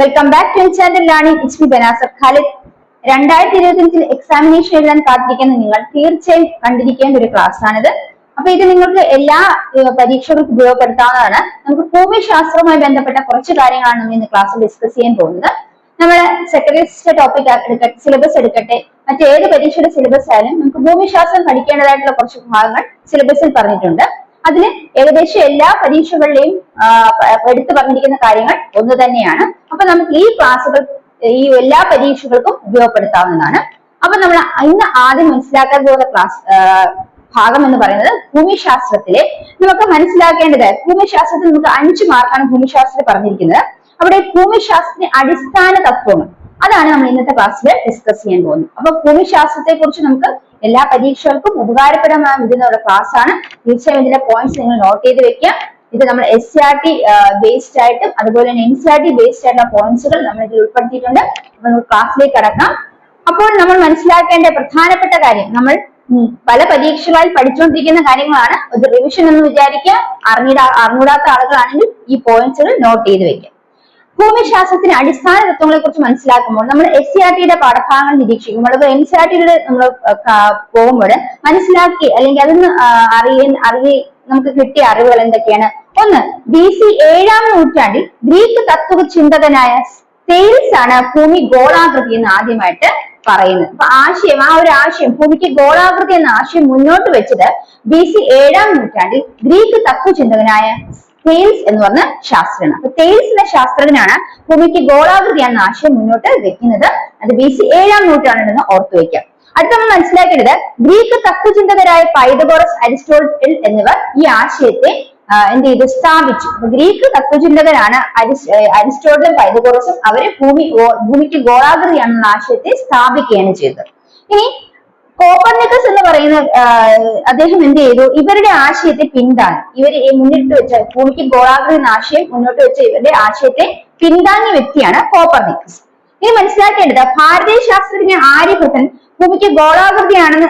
Welcome back to channel learning it's me Banasar Khalid രണ്ടായിരത്തി ഇരുപത്തിയഞ്ചിൽ examination എഴുതാൻ കാത്തിരിക്കുന്ന നിങ്ങൾ തീർച്ചയായും കണ്ടിരിക്കേണ്ട ഒരു ക്ലാസ് ആണിത്. അപ്പൊ ഇത് നിങ്ങൾക്ക് എല്ലാ പരീക്ഷകൾക്കും ഉപയോഗപ്പെടുത്താവുന്നതാണ്. നമുക്ക് ഭൂമിശാസ്ത്രവുമായി ബന്ധപ്പെട്ട കുറച്ച് കാര്യങ്ങളാണ് നമ്മൾ ഇന്ന് ക്ലാസ്സിൽ ഡിസ്കസ് ചെയ്യാൻ പോകുന്നത്. നമ്മൾ സെക്രട്ടറി ടോപ്പിക് എടുക്കട്ടെ സിലബസ് എടുക്കട്ടെ മറ്റേത് പരീക്ഷയുടെ സിലബസ് ആയാലും നമുക്ക് ഭൂമിശാസ്ത്രം പഠിക്കേണ്ടതായിട്ടുള്ള കുറച്ച് ഭാഗങ്ങൾ സിലബസിൽ പറഞ്ഞിട്ടുണ്ട്. അതിൽ ഏകദേശം എല്ലാ പരീക്ഷകളിലെയും എടുത്തു പറഞ്ഞിരിക്കുന്ന കാര്യങ്ങൾ ഒന്ന് തന്നെയാണ്. അപ്പൊ നമുക്ക് ഈ ക്ലാസ്സുകൾ ഈ എല്ലാ പരീക്ഷകൾക്കും ഉപയോഗപ്പെടുത്താവുന്നതാണ്. അപ്പൊ നമ്മൾ ഇന്ന് ആദ്യം മനസ്സിലാക്കാൻ പോകുന്ന ക്ലാസ് ഭാഗം എന്ന് പറയുന്നത് ഭൂമിശാസ്ത്രത്തിലെ നമുക്ക് മനസ്സിലാക്കേണ്ടത് ഭൂമിശാസ്ത്രത്തിൽ നമുക്ക് അഞ്ച് മാർക്കാണ് ഭൂമിശാസ്ത്രത്തിൽ പറഞ്ഞിരിക്കുന്നത്. അവിടെ ഭൂമിശാസ്ത്രത്തിന്റെ അടിസ്ഥാന തത്വങ്ങൾ അതാണ് നമ്മൾ ഇന്നത്തെ ക്ലാസ്സിൽ ഡിസ്കസ് ചെയ്യാൻ പോകുന്നത്. അപ്പൊ ഭൂമിശാസ്ത്രത്തെ കുറിച്ച് നമുക്ക് എല്ലാ പരീക്ഷകൾക്കും ഉപകാരപ്രദമായ വിധമുള്ള ക്ലാസ് ആണ് തീർച്ചയായും ഇതിന്റെ പോയിന്റ്സ് നിങ്ങൾ നോട്ട് ചെയ്ത് വെക്കുക. ഇത് നമ്മൾ എസ് ആർ ടി ബേസ്ഡ് ആയിട്ടും അതുപോലെ തന്നെ N C R T based ആയിട്ടുള്ള പോയിന്റ്സുകൾ നമ്മൾ ഇതിൽ ഉൾപ്പെടുത്തിയിട്ടുണ്ട്. നമുക്ക് ക്ലാസ്സിലേക്ക് കടക്കാം. അപ്പോൾ നമ്മൾ മനസ്സിലാക്കേണ്ട പ്രധാനപ്പെട്ട കാര്യം നമ്മൾ പല പരീക്ഷകളിൽ പഠിച്ചുകൊണ്ടിരിക്കുന്ന കാര്യങ്ങളാണ്. ഒരു റിവിഷൻ എന്ന് വിചാരിക്കുക. അറിഞ്ഞിടാ അറിഞ്ഞൂടാത്ത ആളുകളാണെങ്കിൽ ഈ പോയിന്റ്സുകൾ നോട്ട് ചെയ്ത് വെക്കുക. ഭൂമിശാസ്ത്രത്തിന്റെ അടിസ്ഥാന തത്വങ്ങളെ കുറിച്ച് മനസ്സിലാക്കുമ്പോൾ നമ്മൾ എസ് സി ആർ ടിയുടെ പാഠഭാഗങ്ങൾ നിരീക്ഷിക്കുമ്പോൾ അപ്പൊ എൻ സി ആർ ടിയുടെ നമ്മൾ പോകുമ്പോൾ മനസ്സിലാക്കി അല്ലെങ്കിൽ അതിന് അറിയാൻ അറിയ നമുക്ക് കിട്ടിയ അറിവുകൾ എന്തൊക്കെയാണ്? ഒന്ന് ബി സി ഏഴാം നൂറ്റാണ്ടിൽ ഗ്രീക്ക് തത്വ ചിന്തകനായ സെയിൽസ് ആണ് ഭൂമി ഗോളാകൃതി എന്ന് ആദ്യമായിട്ട് പറയുന്നത്. അപ്പൊ ആശയം ആ ഒരു ആശയം ഭൂമിക്ക് ഗോളാകൃതി എന്ന ആശയം മുന്നോട്ട് വെച്ചത് ബി സി ഏഴാം നൂറ്റാണ്ടിൽ ഗ്രീക്ക് തത്വചിന്തകനായ തെയിൽസ് എന്ന് പറഞ്ഞ ശാസ്ത്രജ്ഞൻ. അപ്പൊ തെയിൽസ് എന്ന ശാസ്ത്രജ്ഞനാണ് ഭൂമിക്ക് ഗോളാകൃതി എന്ന ആശയം മുന്നോട്ട് വെക്കുന്നത്. അത് ബി സി ഏഴാം നൂറ്റാണ്ടിലെന്ന് ഓർത്തു വയ്ക്കാം അടുത്ത നമ്മൾ മനസ്സിലാക്കേണ്ടത് ഗ്രീക്ക് തത്വചിന്തകരായ പൈതഗോറസ് അരിസ്റ്റോട്ടിൽ എന്നിവർ ഈ ആശയത്തെ എന്ത് ചെയ്തു? സ്ഥാപിച്ചു. ഗ്രീക്ക് തത്വചിന്തകരാണ് അരിസ്റ്റോട്ടിലും പൈതഗോറസും അവർ ഭൂമി ഭൂമിക്ക് ഗോളാകൃതിയാണെന്ന ആശയത്തെ സ്ഥാപിക്കുകയാണ് ചെയ്തത്. ഇനി കോപ്പർനിക്കസ് എന്ന് പറയുന്ന അദ്ദേഹം എന്ത് ചെയ്തു? ഇവരുടെ ആശയത്തെ പിന്താങ്ങി. ഇവർ മുന്നിട്ട് വെച്ച ഭൂമിക്ക് ഗോളാകൃതി ആശയം മുന്നോട്ട് വെച്ച ഇവരുടെ ആശയത്തെ പിന്താങ്ങിയ വ്യക്തിയാണ് കോപ്പർനിക്കസ്. ഇനി മനസ്സിലാക്കേണ്ടത് ഭാരതീയ ശാസ്ത്രജ്ഞ ആര്യഭട്ടൻ ഭൂമിക്ക് ഗോളാകൃതിയാണെന്ന്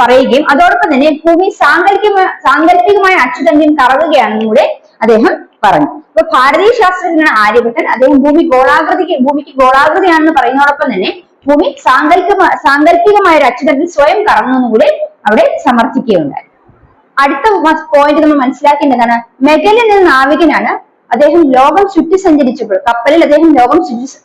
പറയുകയും അതോടൊപ്പം തന്നെ ഭൂമി സാങ്കല്പിക സാങ്കല്പികമായ അച്ചുതന്ത്യം തറവുകയാണെന്നും കൂടെ അദ്ദേഹം പറഞ്ഞു. അപ്പൊ ഭാരതീയ ശാസ്ത്രജ്ഞനാണ് ആര്യഭട്ടൻ അദ്ദേഹം ഭൂമി ഗോളാകൃതിക്ക് ഭൂമിക്ക് ഗോളാകൃതിയാണെന്ന് പറയുന്നതോടൊപ്പം തന്നെ ഭൂമി സാങ്കല്പിക സാങ്കല്പികമായ ഒരു അച്ചുതണ്ടിൽ സ്വയം കറങ്ങുന്നു കൂടി അവിടെ സമർത്ഥിക്കുകയുണ്ടായി. അടുത്ത പോയിന്റ് നമ്മൾ മനസ്സിലാക്കേണ്ടതാണ് മെഗലിൽ എന്ന നാവികനാണ് അദ്ദേഹം ലോകം ചുറ്റി സഞ്ചരിച്ചപ്പോൾ കപ്പലിൽ അദ്ദേഹം ലോകം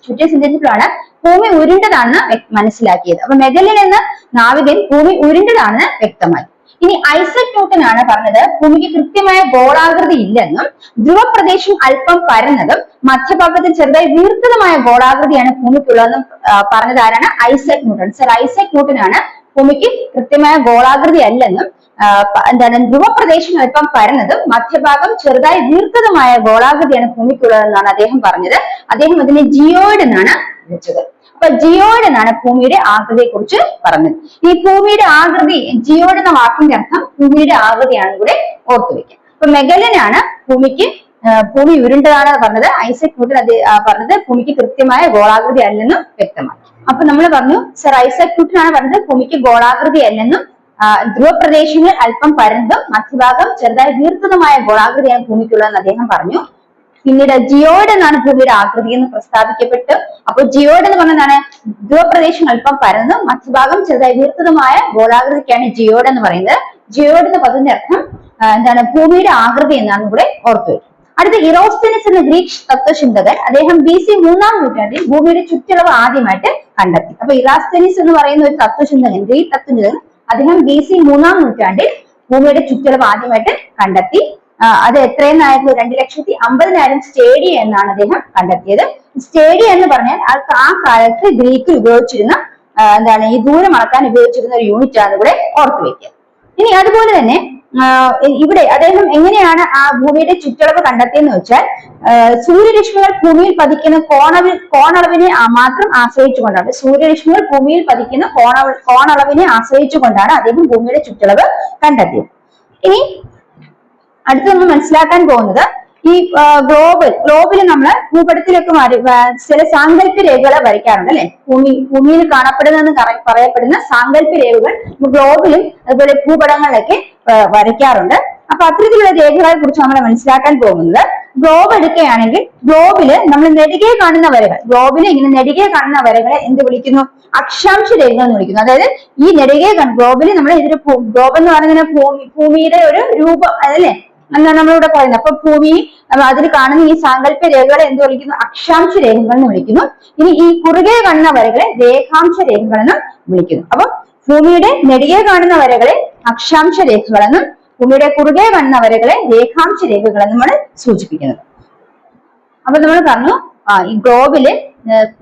ചുറ്റി സഞ്ചരിച്ചപ്പോഴാണ് ഭൂമി ഉരുണ്ടതാണെന്ന് മനസ്സിലാക്കിയത്. അപ്പൊ മെഗലിൽ നിന്ന് നാവികൻ ഭൂമി ഉരുണ്ടതാണെന്ന് വ്യക്തമായി. ഇനി ഐസക് ന്യൂട്ടൻ ആണ് പറഞ്ഞത്. ഭൂമിക്ക് കൃത്യമായ ഗോളാകൃതി ഇല്ലെന്നും ധ്രുവപ്രദേശം അല്പം പരന്നതും മധ്യഭാഗത്തിൽ ചെറുതായി വീർത്തതുമായ ഗോളാകൃതിയാണ് ഭൂമിക്കുള്ളതെന്നും പറഞ്ഞത് ആരാണ്? Isaac Newton sir Isaac Newton ആണ് ഭൂമിക്ക് കൃത്യമായ ഗോളാകൃതി അല്ലെന്നും എന്താണ് ധ്രുവപ്രദേശം അല്പം പരന്നതും മധ്യഭാഗം ചെറുതായി വീർത്തതുമായ ഗോളാകൃതിയാണ് ഭൂമിക്കുള്ളതെന്നാണ് അദ്ദേഹം പറഞ്ഞത്. അദ്ദേഹം അതിനെ ജിയോയിഡ് എന്നാണ് വിളിച്ചത്. അപ്പൊ ജിയോഡ് എന്നാണ് ഭൂമിയുടെ ആകൃതിയെ കുറിച്ച് പറഞ്ഞത്. ഈ ഭൂമിയുടെ ആകൃതി ജിയോഡ് എന്ന വാക്കിന്റെ അർത്ഥം ഭൂമിയുടെ ആകൃതിയാണ് കൂടെ ഓർത്തു വെക്കുക. അപ്പൊ മെഗലനാണ് ഭൂമിക്ക് ഭൂമി ഉരുണ്ടതാണ് പറഞ്ഞത്. ഐസക് ന്യൂട്ടൻ അത് പറഞ്ഞത് ഭൂമിക്ക് കൃത്യമായ ഗോളാകൃതി അല്ലെന്നും വ്യക്തമാക്കി. അപ്പൊ നമ്മൾ പറഞ്ഞു സർ ഐസക് ന്യൂട്ടൻ ആണ് പറഞ്ഞത് ഭൂമിക്ക് ഗോളാകൃതി അല്ലെന്നും ധ്രുവപ്രദേശങ്ങൾ അല്പം പരന്നതും മധ്യഭാഗം ചെറുതായി വീർത്തതുമായ ഗോളാകൃതിയാണ് ഭൂമിക്കുള്ളതെന്ന് അദ്ദേഹം പറഞ്ഞു. പിന്നീട് ജിയോഡ് എന്നാണ് ഭൂമിയുടെ ആകൃതി എന്ന് പ്രസ്താവിക്കപ്പെട്ടു അപ്പൊ ജിയോഡ് എന്ന് പറഞ്ഞതാണ് ധ്രുവപ്രദേശം അല്പം പരന്നും മധ്യഭാഗം ചെറുതായി വീർത്തതുമായ ഗോളാകൃതിക്കാണ് ജിയോഡ് എന്ന് പറയുന്നത്. ജിയോഡ് എന്ന പദത്തിന്റെ അർത്ഥം എന്താണ്? ഭൂമിയുടെ ആകൃതി എന്നാണ് ഇവിടെ ഓർത്തു വയ്ക്കുക. അടുത്ത ഇറോസ്തനിസ് എന്ന ഗ്രീക്ക് തത്വചിന്തകൻ അദ്ദേഹം ബി സി മൂന്നാം നൂറ്റാണ്ടിൽ ഭൂമിയുടെ ചുറ്റളവ് ആദ്യമായിട്ട് കണ്ടെത്തി. അപ്പൊ ഇറാസ്തനിസ് എന്ന് പറയുന്ന ഒരു തത്വചിന്തകൻ ഗ്രീക്ക് തത്വചിന്തകൻ അദ്ദേഹം ബി സി മൂന്നാം നൂറ്റാണ്ടിൽ ഭൂമിയുടെ ചുറ്റളവ് ആദ്യമായിട്ട് കണ്ടെത്തി. അത് എത്രയെന്നായിരുന്നു രണ്ട് ലക്ഷത്തി അമ്പതിനായിരം സ്റ്റേഡിയ എന്നാണ് അദ്ദേഹം കണ്ടെത്തിയത്. സ്റ്റേഡിയ എന്ന് പറഞ്ഞാൽ ആ കാലത്ത് ഗ്രീക്കിൽ ഉപയോഗിച്ചിരുന്ന എന്താണ് ഈ ദൂരം അളക്കാൻ ഉപയോഗിച്ചിരുന്ന ഒരു യൂണിറ്റ് ആണ് ഇവിടെ ഓർത്തു വെക്കുക ഇനി അതുപോലെ തന്നെ ഇവിടെ അദ്ദേഹം എങ്ങനെയാണ് ആ ഭൂമിയുടെ ചുറ്റളവ് കണ്ടെത്തിയെന്ന് വെച്ചാൽ സൂര്യരശ്മികൾ ഭൂമിയിൽ പതിക്കുന്ന കോണവി കോണളവിനെ മാത്രം ആശ്രയിച്ചുകൊണ്ടാണ്. സൂര്യരശ്മികൾ ഭൂമിയിൽ പതിക്കുന്ന കോണ കോണളവിനെ ആശ്രയിച്ചുകൊണ്ടാണ് അദ്ദേഹം ഭൂമിയുടെ ചുറ്റളവ് കണ്ടെത്തിയത്. ഇനി അടുത്ത് നമ്മൾ മനസ്സിലാക്കാൻ പോകുന്നത് ഈ ഗ്ലോബൽ ഗ്ലോബിൽ നമ്മൾ ഭൂപടത്തിലൊക്കെ ചില സാങ്കല്പ്യ രേഖകളെ വരയ്ക്കാറുണ്ട് അല്ലെ? ഭൂമി ഭൂമിയിൽ കാണപ്പെടുന്നതെന്ന് പറയപ്പെടുന്ന സാങ്കല്പ്യ രേഖകൾ ഗ്ലോബിലും അതുപോലെ ഭൂപടങ്ങളിലൊക്കെ വരയ്ക്കാറുണ്ട്. അപ്പൊ അത്തരത്തിലുള്ള രേഖകളെ കുറിച്ച് നമ്മൾ മനസ്സിലാക്കാൻ പോകുന്നത് ഗ്ലോബ് എടുക്കുകയാണെങ്കിൽ ഗ്ലോബിൽ നമ്മൾ നെടുകെ കാണുന്ന വരകൾ ഗ്ലോബിൽ ഇങ്ങനെ നെടുകെ കാണുന്ന വരകളെ എന്ത് വിളിക്കുന്നു? അക്ഷാംശ രേഖകൾ എന്ന് വിളിക്കുന്നു. അതായത് ഈ നെടുകെ ഗ്ലോബിൽ നമ്മൾ ഇതിന് ഗ്ലോബ് എന്ന് പറയുന്ന ഭൂമി ഭൂമിയുടെ ഒരു രൂപം അതല്ലേ? എന്നാണ് നമ്മളിവിടെ പറയുന്നത്. അപ്പൊ ഭൂമി അതിൽ കാണുന്ന ഈ സാങ്കല്പ രേഖകളെ എന്ത് വിളിക്കുന്നു? അക്ഷാംശ രേഖകൾ എന്ന് വിളിക്കുന്നു. ഇനി ഈ കുറുകെ കാണുന്ന വരകളെ രേഖാംശ രേഖകൾ വിളിക്കുന്നു. അപ്പൊ ഭൂമിയുടെ നെടിയെ കാണുന്ന വരകളെ അക്ഷാംശ രേഖകളെന്നും ഭൂമിയുടെ കുറുകെ കാണുന്ന വരകളെ രേഖാംശ രേഖകളെന്നും നമ്മൾ സൂചിപ്പിക്കുന്നത്. അപ്പൊ നമ്മൾ പറഞ്ഞു ഈ ഗ്ലോബിൽ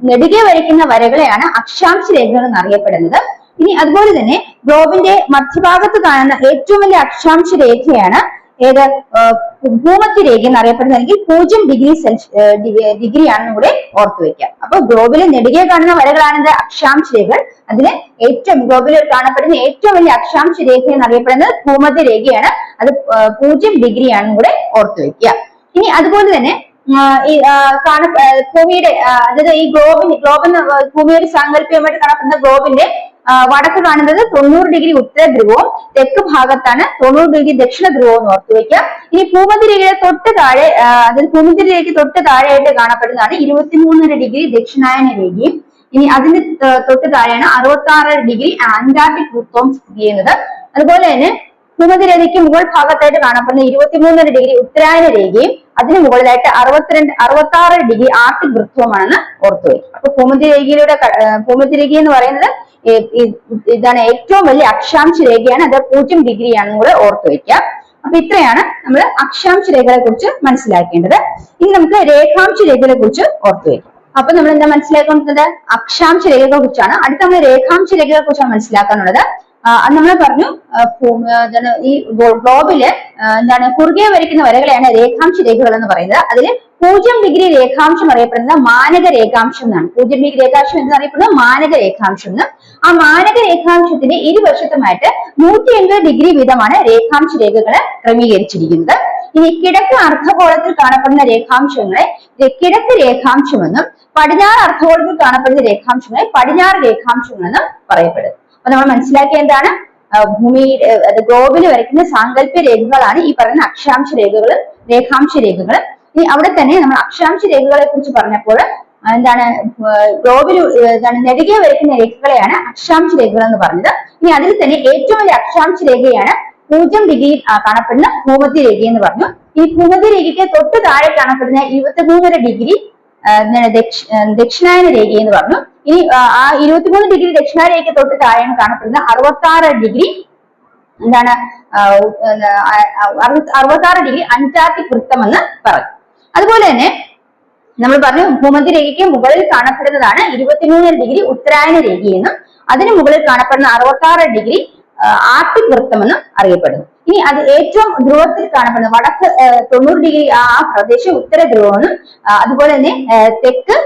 നെടുകെ വരയ്ക്കുന്ന വരകളെയാണ് അക്ഷാംശ രേഖകൾ എന്നറിയപ്പെടുന്നത്. ഇനി അതുപോലെ തന്നെ ഗ്ലോബിന്റെ മധ്യഭാഗത്ത് കാണുന്ന ഏറ്റവും വലിയ അക്ഷാംശ രേഖയാണ് ഏത് ഭൂമധ്യരേഖ ഭൂമധ്യ രേഖ എന്നറിയപ്പെടുന്നത് അല്ലെങ്കിൽ പൂജ്യം ഡിഗ്രി സെൽഷ്യസ് ഡിഗ്രി ആണെന്നും കൂടെ ഓർത്തു വെക്കുക. അപ്പൊ ഗ്ലോബിൽ നെടുകെ കാണുന്ന വരകളാണ് ഇത് അക്ഷാംശ രേഖകൾ. അതിന് ഏറ്റവും ഗ്ലോബിൽ കാണപ്പെടുന്ന ഏറ്റവും വലിയ അക്ഷാംശ രേഖ എന്നറിയപ്പെടുന്നത് ഭൂമത്തി രേഖയാണ്. അത് പൂജ്യം ഡിഗ്രി കൂടെ ഓർത്തു വെക്കുക. ഇനി അതുപോലെ തന്നെ ഈ കാണ ഭൂമിയുടെ അതായത് ഈ ഗ്ലോബിന് ഗ്ലോബിന് ഭൂമിയുടെ സാങ്കല്പികമായിട്ട് കാണപ്പെടുന്ന ഗ്ലോബിന്റെ വടക്ക് കാണുന്നത് തൊണ്ണൂറ് ഡിഗ്രി ഉത്തര ധ്രുവവും തെക്ക് ഭാഗത്താണ് തൊണ്ണൂറ് ഡിഗ്രി ദക്ഷിണ ധ്രുവവും എന്ന് ഓർത്തു ഇനി ഭൂമധ്യരേഖയുടെ തൊട്ട് താഴെ അതായത് ഭൂമധ്യരേഖയ്ക്ക് തൊട്ട് താഴെയായിട്ട് കാണപ്പെടുന്നതാണ് ഇരുപത്തിമൂന്നര ഡിഗ്രി ദക്ഷിണായന രേഖയും. ഇനി അതിന് തൊട്ട് താഴെയാണ് അറുപത്തി ആറ് ഡിഗ്രി ആന്റാർട്ടിക് വൃത്തവും സ്ഥിതി ചെയ്യുന്നത്. അതുപോലെ തന്നെ ഭൂമധ്യരേഖയ്ക്ക് മുകൾ ഭാഗത്തായിട്ട് കാണപ്പെടുന്ന ഇരുപത്തിമൂന്നര ഡിഗ്രി ഉത്തരായന രേഖയും അതിന് മുകളിലായിട്ട് അറുപത്തിരണ്ട് അറുപത്തി ആറ് ഡിഗ്രി ആർട്ടിക് വൃത്തവുമാണെന്ന് ഓർത്തു വയ്ക്കും അപ്പൊ ഭൂമധ്യരേഖയിലൂടെ ഭൂമതിരേഖ ഭൂമധ്യരേഖ എന്ന് പറയുന്നത് ഇതാണ് ഏറ്റവും വലിയ അക്ഷാംശ രേഖയാണ്. അത് പൂജ്യം ഡിഗ്രിയാണ് ആണെന്ന് കൂടെ ഓർത്തു വയ്ക്കുക. അപ്പൊ ഇത്രയാണ് നമ്മൾ അക്ഷാംശ രേഖകളെ കുറിച്ച് മനസ്സിലാക്കേണ്ടത്. ഇനി നമുക്ക് രേഖാംശ രേഖകളെ കുറിച്ച് ഓർത്തു വയ്ക്കാം. അപ്പൊ നമ്മൾ എന്താ മനസ്സിലാക്കുന്നത് അക്ഷാംശ രേഖകളെ കുറിച്ചാണ് അടുത്ത നമ്മൾ രേഖാംശ രേഖകളെ കുറിച്ചാണ് മനസ്സിലാക്കാനുള്ളത്. നമ്മൾ പറഞ്ഞു ഈ ഗ്ലോബിൽ എന്താണ് കുറുകെ വരയ്ക്കുന്ന വരകളെയാണ് രേഖാംശ രേഖകൾ എന്ന് പറയുന്നത്. അതിൽ പൂജ്യം ഡിഗ്രി രേഖാംശം അറിയപ്പെടുന്നത് മാനക രേഖാംശം എന്നാണ്. പൂജ്യം ഡിഗ്രി രേഖാംശം എന്ന് അറിയപ്പെടുന്നത് മാനക രേഖാംശം എന്ന്. ആ മാനക രേഖാംശത്തിന്റെ ഇരുവശത്തുമായിട്ട് നൂറ്റി എൺപത് ഡിഗ്രി വീതമാണ് രേഖാംശ രേഖകൾ ക്രമീകരിച്ചിരിക്കുന്നത്. ഇനി കിഴക്ക് അർദ്ധഗോളത്തിൽ കാണപ്പെടുന്ന രേഖാംശങ്ങളെ കിഴക്ക് രേഖാംശമെന്നും പടിഞ്ഞാറ് അർദ്ധഗോളത്തിൽ കാണപ്പെടുന്ന രേഖാംശങ്ങളെ പടിഞ്ഞാറ് രേഖാംശങ്ങളെന്നും പറയപ്പെടും. അപ്പൊ നമ്മൾ മനസ്സിലാക്കിയ എന്താണ്? ഭൂമി ഗ്ലോബിൽ വരയ്ക്കുന്ന സാങ്കല്പ്യ രേഖകളാണ് ഈ പറയുന്ന അക്ഷാംശ രേഖകളും രേഖാംശ രേഖകളും. ഇനി അവിടെ തന്നെ നമ്മൾ അക്ഷാംശ രേഖകളെ കുറിച്ച് പറഞ്ഞപ്പോൾ എന്താണ് ഗ്ലോബിൽ എന്താണ് നെടുകെ വരയ്ക്കുന്ന രേഖകളെയാണ് അക്ഷാംശ രേഖകൾ എന്ന് പറഞ്ഞത്. ഇനി അതിൽ തന്നെ ഏറ്റവും വലിയ അക്ഷാംശ രേഖയാണ് പൂജ്യം ഡിഗ്രിയിൽ കാണപ്പെടുന്ന ഭൂമധ്യ രേഖ എന്ന് പറഞ്ഞു. ഈ ഭൂമധ്യ രേഖയ്ക്ക് തൊട്ട് താഴെ കാണപ്പെടുന്ന ഇരുപത്തിമൂന്നര ഡിഗ്രി ദക്ഷിണായന രേഖ എന്ന് പറഞ്ഞു. ഇനി ആ, ഇരുപത്തിമൂന്ന് ഡിഗ്രി ദക്ഷിണാരേഖ തൊട്ട് താഴെയാണ് കാണപ്പെടുന്നത്. അറുപത്തി ആറ് ഡിഗ്രി എന്താണ് അറുപത്തി ആറ് ഡിഗ്രി അന്റാർട്ടിക് വൃത്തമെന്ന് പറഞ്ഞു അതുപോലെ തന്നെ നമ്മൾ പറഞ്ഞു ഭൂമധ്യരേഖയ്ക്ക് മുകളിൽ കാണപ്പെടുന്നതാണ് ഇരുപത്തിമൂന്ന് ഡിഗ്രി ഉത്തരായന രേഖയെന്നും അതിന് മുകളിൽ കാണപ്പെടുന്ന അറുപത്തി ഡിഗ്രി ആർട്ടിക് വൃത്തമെന്നും അറിയപ്പെടുന്നു. ഇനി അത് ഏറ്റവും ധ്രുവത്തിൽ കാണപ്പെടുന്ന വടക്ക് തൊണ്ണൂറ് ഡിഗ്രി ആ പ്രദേശം ഉത്തര ധ്രുവമെന്നും അതുപോലെ തന്നെ തെക്ക്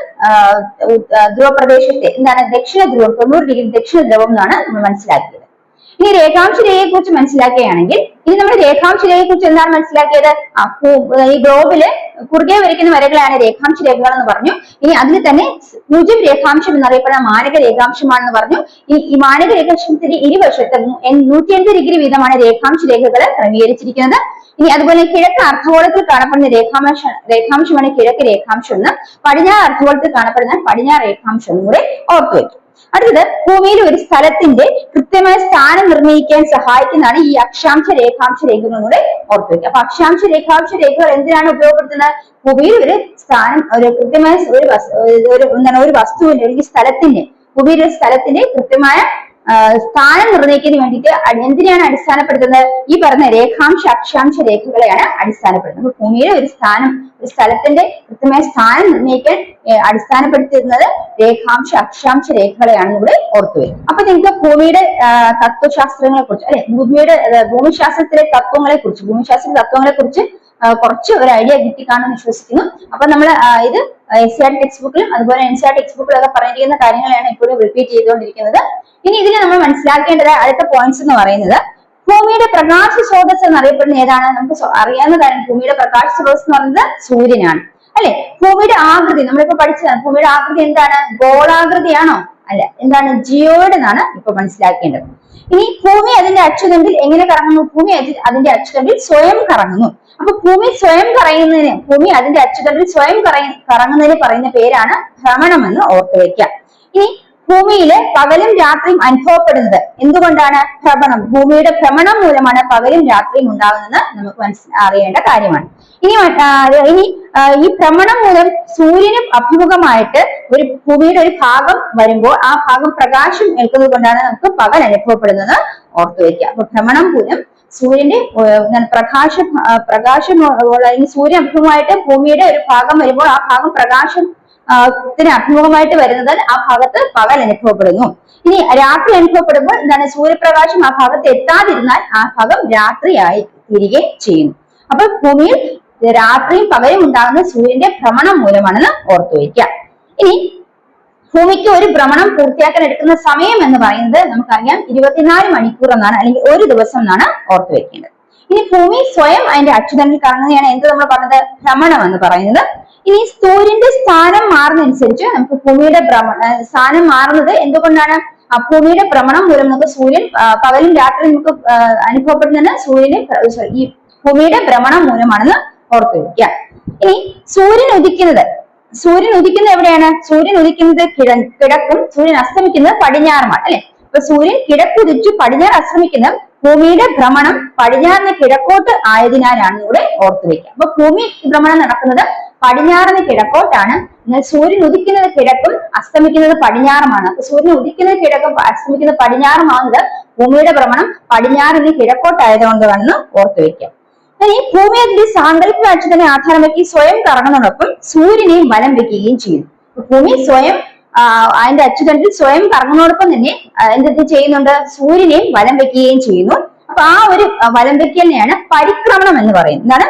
ധ്രുവപ്രദേശത്തെ എന്താണ് ദക്ഷിണ ധ്രുവം തൊണ്ണൂറ് ഡിഗ്രി ദക്ഷിണ ധ്രുവം എന്നാണ് നമ്മൾ മനസ്സിലാക്കിയത്. ഇനി രേഖാംശ രേഖയെ കുറിച്ച് മനസ്സിലാക്കുകയാണെങ്കിൽ ഇനി നമ്മൾ രേഖാംശ രേഖയെ കുറിച്ച് എന്താണ് മനസ്സിലാക്കിയത് ഈ ഗ്ലോബിൽ കുറുകെ വരയ്ക്കുന്ന വരകളാണ് രേഖാംശ രേഖകൾ എന്ന് പറഞ്ഞു. ഇനി അതിൽ തന്നെ പൂജ്യം രേഖാംശം എന്നറിയപ്പെടുന്ന മാനക രേഖാംശമാണെന്ന് പറഞ്ഞു. ഈ മാനക രേഖാംശത്തിന്റെ ഇരുവശത്തും നൂറ്റി എൺപത് ഡിഗ്രി വീതമാണ് രേഖാംശ രേഖകൾ ക്രമീകരിച്ചിരിക്കുന്നത്. ഇനി അതുപോലെ കിഴക്ക് അർദ്ധഗോളത്തിൽ കാണപ്പെടുന്ന രേഖാംശ രേഖാംശമാണ് കിഴക്ക് രേഖാംശം എന്ന്. പടിഞ്ഞാറ് അർദ്ധഗോളത്തിൽ കാണപ്പെടുന്ന പടിഞ്ഞാറ് രേഖാംശം കൂടെ ഓർത്തു വെക്കും. അടുത്തത് ഭൂമിയിൽ ഒരു സ്ഥലത്തിന്റെ കൃത്യമായ സ്ഥാനം നിർണയിക്കാൻ സഹായിക്കുന്നതാണ് ഈ അക്ഷാംശ രേഖാംശ രേഖകളും ഓർത്തു വെക്കുക. അപ്പൊ അക്ഷാംശ രേഖാംശ രേഖകൾ എന്തിനാണ് ഉപയോഗപ്പെടുത്തുന്നത്? ഭൂമിയിൽ ഒരു സ്ഥാനം ഒരു കൃത്യമായ ഒരു എന്താണ് ഒരു വസ്തുവിന്റെ അല്ലെങ്കിൽ സ്ഥലത്തിന്റെ ഭൂമിയിലെ സ്ഥലത്തിന്റെ കൃത്യമായ സ്ഥാനം നിർണയിക്കുന്നതിന് വേണ്ടിയിട്ട് എന്തിനെയാണ് അടിസ്ഥാനപ്പെടുത്തുന്നത്? ഈ പറഞ്ഞ രേഖാംശ അക്ഷാംശ രേഖകളെയാണ് അടിസ്ഥാനപ്പെടുത്തുന്നത്. ഭൂമിയുടെ ഒരു സ്ഥാനം ഒരു സ്ഥലത്തിന്റെ കൃത്യമായ സ്ഥാനം നിർണയിക്കാൻ അടിസ്ഥാനപ്പെടുത്തിയിരുന്നത് രേഖാംശ അക്ഷാംശ രേഖകളെയാണ് ഓർത്തു വരും. അപ്പൊ നിങ്ങൾക്ക് ഭൂമിയുടെ തത്വശാസ്ത്രങ്ങളെ കുറിച്ച് അല്ലെ ഭൂമിയുടെ ഭൂമിശാസ്ത്രത്തിലെ തത്വങ്ങളെ കുറിച്ച് ഭൂമിശാസ്ത്ര തത്വങ്ങളെ കുറിച്ച് കുറച്ച് ഒരു ഐഡിയ കിട്ടി കാണുമെന്ന് വിശ്വസിക്കുന്നു. അപ്പൊ നമ്മൾ ഇത് എസ് ആർ ടെക്സ്റ്റ് ബുക്കിലും അതുപോലെ എൻ സി ആർ ടെക്സ്റ്റ് പറഞ്ഞിരിക്കുന്ന കാര്യങ്ങളാണ് ഇപ്പോഴും റിപ്പീറ്റ് ചെയ്തുകൊണ്ടിരിക്കുന്നത്. ഇനി ഇതിൽ നമ്മൾ മനസ്സിലാക്കേണ്ടത് അടുത്ത പോയിന്റ്സ് എന്ന് പറയുന്നത് ഭൂമിയുടെ പ്രകാശ സ്രോതസ് എന്നറിയപ്പെടുന്ന ഏതാണ്? നമുക്ക് അറിയാവുന്നതാണ് ഭൂമിയുടെ പ്രകാശ സ്രോതസ് എന്ന് പറയുന്നത് സൂര്യനാണ്. അല്ലെ? ഭൂമിയുടെ ആകൃതി നമ്മളിപ്പോ പഠിച്ചതാണ്. ഭൂമിയുടെ ആകൃതി എന്താണ്? ഗോളാകൃതിയാണോ? അല്ല എന്താണ്? ജിയോയുടെ എന്നാണ് ഇപ്പൊ മനസ്സിലാക്കേണ്ടത്. ഇനി ഭൂമി അതിന്റെ അച്ചുതണ്ടിൽ എങ്ങനെ കറങ്ങുന്നു? ഭൂമി അതിന്റെ അച്ചുതണ്ടിൽ സ്വയം കറങ്ങുന്നു. അപ്പൊ ഭൂമി സ്വയം കറങ്ങുന്നതിന് ഭൂമി അതിന്റെ അച്ചുതണ്ടിൽ സ്വയം കറയ കറങ്ങുന്നതിന് പറയുന്ന പേരാണ് ഭ്രമണം എന്ന് ഓർത്തു വെക്കാം ഇനി ഭൂമിയിലെ പകലും രാത്രിയും അനുഭവപ്പെടുന്നത് എന്തുകൊണ്ടാണ് ഭ്രമണം? ഭൂമിയുടെ ഭ്രമണം മൂലമാണ് പകലും രാത്രിയും ഉണ്ടാകുന്നത് നമുക്ക് മനസ്സിൽ അറിയേണ്ട കാര്യമാണ്. ഇനി ഇനി ഈ ഭ്രമണം മൂലം സൂര്യന് അഭിമുഖമായിട്ട് ഒരു ഭൂമിയുടെ ഒരു ഭാഗം വരുമ്പോൾ ആ ഭാഗം പ്രകാശം ഏൽക്കുന്നത് കൊണ്ടാണ് നമുക്ക് പകൽ അനുഭവപ്പെടുന്നത് ഓർത്തു വെക്കുക അപ്പൊ ഭ്രമണം മൂലം സൂര്യന്റെ പ്രകാശം പ്രകാശം അഭിമുഖമായിട്ട് ഭൂമിയുടെ ഒരു ഭാഗം വരുമ്പോൾ ആ ഭാഗം പ്രകാശം ത്തിന് അഭിമുഖമായിട്ട് വരുന്നത് ആ ഭാഗത്ത് പകൽ അനുഭവപ്പെടുന്നു. ഇനി രാത്രി അനുഭവപ്പെടുമ്പോൾ എന്താണ് സൂര്യപ്രകാശം ആ ഭാഗത്ത് എത്താതിരുന്നാൽ ആ ഭാഗം രാത്രിയായി തിരികെ ചെയ്യുന്നു. അപ്പൊ ഭൂമിയിൽ രാത്രിയും പകലും ഉണ്ടാകുന്ന സൂര്യന്റെ ഭ്രമണം മൂലമാണെന്ന് ഓർത്തു വയ്ക്കുക ഇനി ഭൂമിക്ക് ഒരു ഭ്രമണം പൂർത്തിയാക്കാൻ എടുക്കുന്ന സമയം എന്ന് പറയുന്നത് നമുക്കറിയാം ഇരുപത്തിനാല് മണിക്കൂർ എന്നാണ് അല്ലെങ്കിൽ ഒരു ദിവസം എന്നാണ് ഓർത്തു വെക്കേണ്ടത്. ഇനി ഭൂമി സ്വയം അതിന്റെ അച്ചുതണ്ടിൽ കറങ്ങുകയാണ് എന്ത് നമ്മൾ പറഞ്ഞത്? ഭ്രമണം എന്ന് പറയുന്നത്. ഇനി സൂര്യന്റെ സ്ഥാനം മാറുന്നതനുസരിച്ച് നമുക്ക് ഭൂമിയുടെ ഭ്രമ സ്ഥാനം മാറുന്നത് എന്തുകൊണ്ടാണ്? ആ ഭൂമിയുടെ ഭ്രമണം മൂലം നമുക്ക് സൂര്യൻ പകലും രാത്രി നമുക്ക് അനുഭവപ്പെടുന്നതിന് അനുഭവപ്പെടുന്നത് സൂര്യന് ഈ ഭൂമിയുടെ ഭ്രമണം മൂലമാണെന്ന് ഓർത്തു വെക്കുക. ഇനി സൂര്യൻ ഉദിക്കുന്നത് സൂര്യൻ ഉദിക്കുന്നത് എവിടെയാണ്? സൂര്യൻ ഉദിക്കുന്നത് കിഴ കിഴക്കും സൂര്യൻ അസ്തമിക്കുന്നത് പടിഞ്ഞാറുമാണ് അല്ലെ? അപ്പൊ സൂര്യൻ കിഴക്കുദിച്ചു പടിഞ്ഞാറ് അസ്തമിക്കുന്ന ഭൂമിയുടെ ഭ്രമണം പടിഞ്ഞാറിന് കിഴക്കോട്ട് ആയതിനാലാണ് ഇവിടെ ഓർത്തു വെക്കുക അപ്പൊ ഭൂമി ഭ്രമണം നടക്കുന്നത് പടിഞ്ഞാറിന് കിഴക്കോട്ടാണ്. എന്നാൽ സൂര്യൻ ഉദിക്കുന്നത് കിഴക്കും അസ്തമിക്കുന്നത് പടിഞ്ഞാറുമാണ്. അപ്പൊ സൂര്യൻ ഉദിക്കുന്നത് കിഴക്കും അസ്തമിക്കുന്നത് പടിഞ്ഞാറുമാകുന്നത് ഭൂമിയുടെ ഭ്രമണം പടിഞ്ഞാറിന് കിഴക്കോട്ടായതുകൊണ്ടാണെന്ന് ഓർത്തു വെക്കുക ഇനി ഭൂമി അതിന്റെ സാങ്കല്പിക അക്ഷത്തിനെ ആധാരമാക്കി സ്വയം കറങ്ങുന്നതോടൊപ്പം സൂര്യനെയും വലം വെക്കുകയും ചെയ്യുന്നു. ഭൂമി സ്വയം അതിന്റെ അച്ചുതണ്ടിൽ സ്വയം കറങ്ങുന്നതോടൊപ്പം തന്നെ എന്തൊക്കെ ചെയ്യുന്നുണ്ട്? സൂര്യനെയും വലം വെക്കുകയും ചെയ്യുന്നു. അപ്പൊ ആ ഒരു വലം വെക്കലിനെയാണ് പരിക്രമണം എന്ന് പറയുന്നത്. എന്താണ്?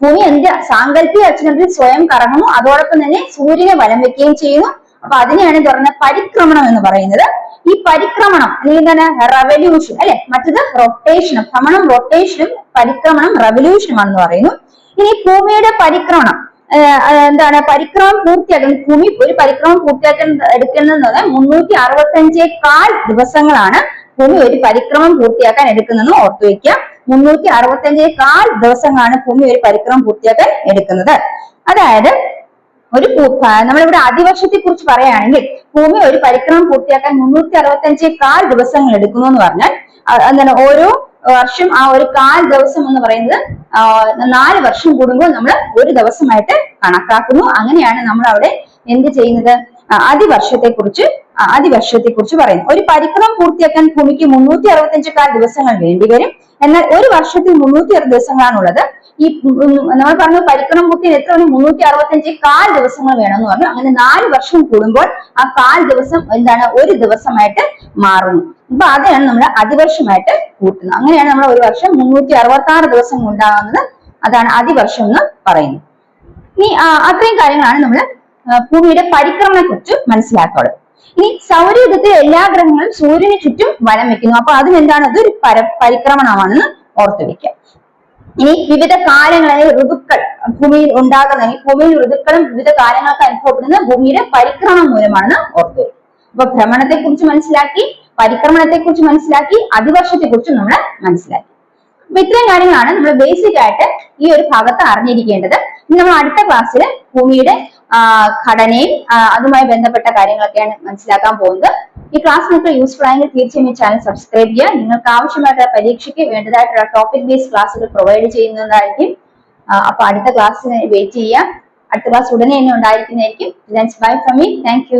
ഭൂമി അതിന്റെ സാങ്കല്പിക അച്ചുതണ്ടിൽ സ്വയം കറങ്ങുന്നു അതോടൊപ്പം തന്നെ സൂര്യനെ വലം വെക്കുകയും ചെയ്യുന്നു. അപ്പൊ അതിനെയാണ് പറയുന്നത് പരിക്രമണം എന്ന് പറയുന്നത്. ഈ പരിക്രമണം അല്ലെങ്കിൽ എന്താണ്? റവല്യൂഷൻ അല്ലെ? മറ്റത് റൊട്ടേഷനും ഭ്രമണം റൊട്ടേഷനും പരിക്രമണം റെവല്യൂഷൻ വന്നു പറയുന്നു. ഇനി ഭൂമിയുടെ പരിക്രമണം. എന്താണ്? പരിക്രമം പൂർത്തിയാക്കാൻ ഭൂമി ഒരു പരിക്രമം പൂർത്തിയാക്കാൻ എടുക്കുന്നത് മുന്നൂറ്റി അറുപത്തി അഞ്ചേ കാൽ ദിവസങ്ങളാണ് ഭൂമി ഒരു പരിക്രമം പൂർത്തിയാക്കാൻ എടുക്കുന്നതെന്ന് ഓർത്തു വെക്കുക മുന്നൂറ്റി അറുപത്തി അഞ്ചേ കാൽ ദിവസങ്ങളാണ് ഭൂമി ഒരു പരിക്രമം പൂർത്തിയാക്കാൻ എടുക്കുന്നത്. അതായത് ഒരു നമ്മളിവിടെ അതിവർഷത്തെ കുറിച്ച് പറയുകയാണെങ്കിൽ ഭൂമി ഒരു പരിക്രമം പൂർത്തിയാക്കാൻ മുന്നൂറ്റി അറുപത്തി അഞ്ചേ കാൽ ദിവസങ്ങൾ എടുക്കുന്നു എന്ന് പറഞ്ഞാൽ എന്താണ്? ഓരോ വർഷം ആ ഒരു കാൽ ദിവസം എന്ന് പറയുന്നത് നാല് വർഷം കൂടുമ്പോൾ നമ്മൾ ഒരു ദിവസമായിട്ട് കണക്കാക്കുന്നു. അങ്ങനെയാണ് നമ്മൾ അവിടെ എന്ത് ചെയ്യുന്നത്? അതിവർഷത്തെ കുറിച്ച് അതിവർഷത്തെ കുറിച്ച് പറയുന്നു. ഒരു പരിക്രമം പൂർത്തിയാക്കാൻ ഭൂമിക്ക് മുന്നൂറ്റി അറുപത്തി കാൽ ദിവസങ്ങൾ വേണ്ടിവരും എന്നാൽ ഒരു വർഷത്തിൽ മുന്നൂറ്റി അറുപത് ദിവസങ്ങളാണുള്ളത്. ഈ നമ്മൾ പറഞ്ഞു പരിക്രമം പൂർത്തിയാൻ എത്ര മണി മുന്നൂറ്റി അറുപത്തി അഞ്ച് കാൽ ദിവസങ്ങൾ വേണമെന്ന് പറഞ്ഞു. അങ്ങനെ നാല് വർഷം കൂടുമ്പോൾ ആ കാൽ ദിവസം എന്താണ്? ഒരു ദിവസമായിട്ട് മാറുന്നു. അപ്പൊ അതാണ് നമ്മൾ അതിവർഷമായിട്ട് കൂട്ടുന്നത്. അങ്ങനെയാണ് നമ്മൾ ഒരു വർഷം മുന്നൂറ്റി അറുപത്തി ആറ് ദിവസം ഉണ്ടാകുന്നത്. അതാണ് അതിവർഷം എന്ന് പറയുന്നത്. ഇനി അത്രയും കാര്യങ്ങളാണ് നമ്മൾ ഭൂമിയുടെ പരിക്രമണത്തെ കുറിച്ച് മനസ്സിലാക്കാറുള്ളത് ഇനി സൗരയുഗത്തിൽ എല്ലാ ഗ്രഹങ്ങളും സൂര്യന് ചുറ്റും വലം വെക്കുന്നു. അപ്പൊ അതും എന്താണ് ഒരു പര പരിക്രമണമാണെന്ന് ഓർത്തു വെക്കുക. ഇനി വിവിധ കാലങ്ങളിൽ ഋതുക്കൾ ഭൂമിയിൽ ഉണ്ടാകുന്ന ഭൂമിയിൽ ഋതുക്കളും വിവിധ കാലങ്ങൾക്ക് അനുഭവപ്പെടുന്ന ഭൂമിയുടെ പരിക്രമണം മൂലമാണ് ഓർത്തു വെക്കുക. അപ്പൊ ഭ്രമണത്തെ കുറിച്ച് മനസ്സിലാക്കി പരിക്രമണത്തെ കുറിച്ച് മനസ്സിലാക്കി അതിവർഷത്തെ കുറിച്ച് നമ്മൾ മനസ്സിലാക്കി. അപ്പൊ ഇത്രയും കാര്യങ്ങളാണ് നമ്മൾ ബേസിക് ആയിട്ട് ഈ ഒരു ഭാഗത്ത് അറിഞ്ഞിരിക്കേണ്ടത്. നമ്മൾ അടുത്ത ക്ലാസ്സിൽ ഭൂമിയുടെ ഘടനയും അതുമായി ബന്ധപ്പെട്ട കാര്യങ്ങളൊക്കെയാണ് മനസ്സിലാക്കാൻ പോകുന്നത്. ഈ ക്ലാസ് നിങ്ങൾക്ക് യൂസ്ഫുൾ ആയെങ്കിൽ തീർച്ചയായും ഈ ചാനൽ സബ്സ്ക്രൈബ് ചെയ്യുക. നിങ്ങൾക്ക് ആവശ്യമായിട്ടുള്ള പരീക്ഷയ്ക്ക് വേണ്ടതായിട്ടുള്ള ടോപ്പിക് ബേസ്ഡ് ക്ലാസ്സുകൾ പ്രൊവൈഡ് ചെയ്യുന്നതായിരിക്കും. അപ്പൊ അടുത്ത ക്ലാസ്സിന് വെയിറ്റ് ചെയ്യുക. അടുത്ത ക്ലാസ് ഉടനെ തന്നെ ഉണ്ടായിരിക്കുന്നതായിരിക്കും. Bye from me thank